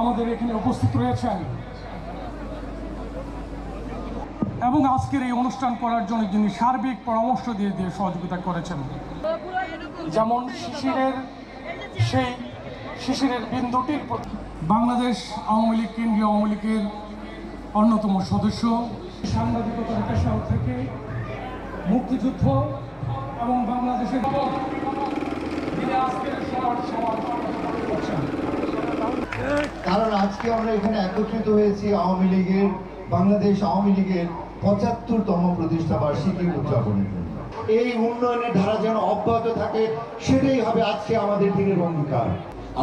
আমাদের এখানে উপস্থিত রয়েছেন। এবং আজকের এই অনুষ্ঠান করার জন্য যিনি সার্বিক পরামর্শ দিয়ে দিয়ে সহযোগিতা করেছেন, যেমন শিশিরের সেই শিশিরের বিন্দুটির বাংলাদেশ আওয়ামী লীগ, কেন্দ্রীয় আওয়ামী লীগের অন্যতম সদস্য। সাংবাদিকতার পেশা থেকে মুক্তিযুদ্ধ এবং বাংলাদেশের তিনি আজকের সমাজ সমাজ করছেন কারণ আজকে আমরা এখানে একত্রিত হয়েছি আওয়ামী লীগের, বাংলাদেশ আওয়ামী লীগের পঁচাত্তরতম প্রতিষ্ঠা বার্ষিকী উদযাপনের এই উন্নয়নের ধারা যেন অব্যাহত থাকে, সেটাই হবে আজকে আমাদের দিনের অঙ্গীকার।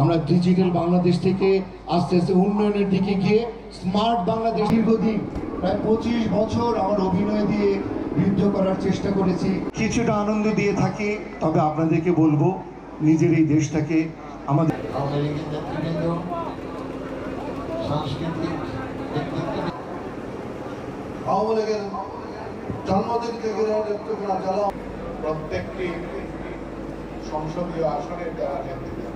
আমরা ডিজিটাল বাংলাদেশ থেকে আস্তে আস্তে উন্নয়নের দিকে গিয়ে স্মার্ট বাংলাদেশ দীর্ঘদিন, প্রায় পঁচিশ বছর আমার অভিনয় দিয়ে বৃদ্ধ করার চেষ্টা করেছি। কিছুটা আনন্দ দিয়ে থাকি, তবে আপনাদেরকে বলব নিজের এই দেশটাকে আমাদের আওয়ামী লীগের নেতৃবৃন্দ সাংস্কৃতিক ব্যক্তিত্ব আওয়ামী লীগের জন্মদিন থেকে নেতৃত্ব যারা প্রত্যেকটি সংসদীয় আসনের যারা নেতৃত্ব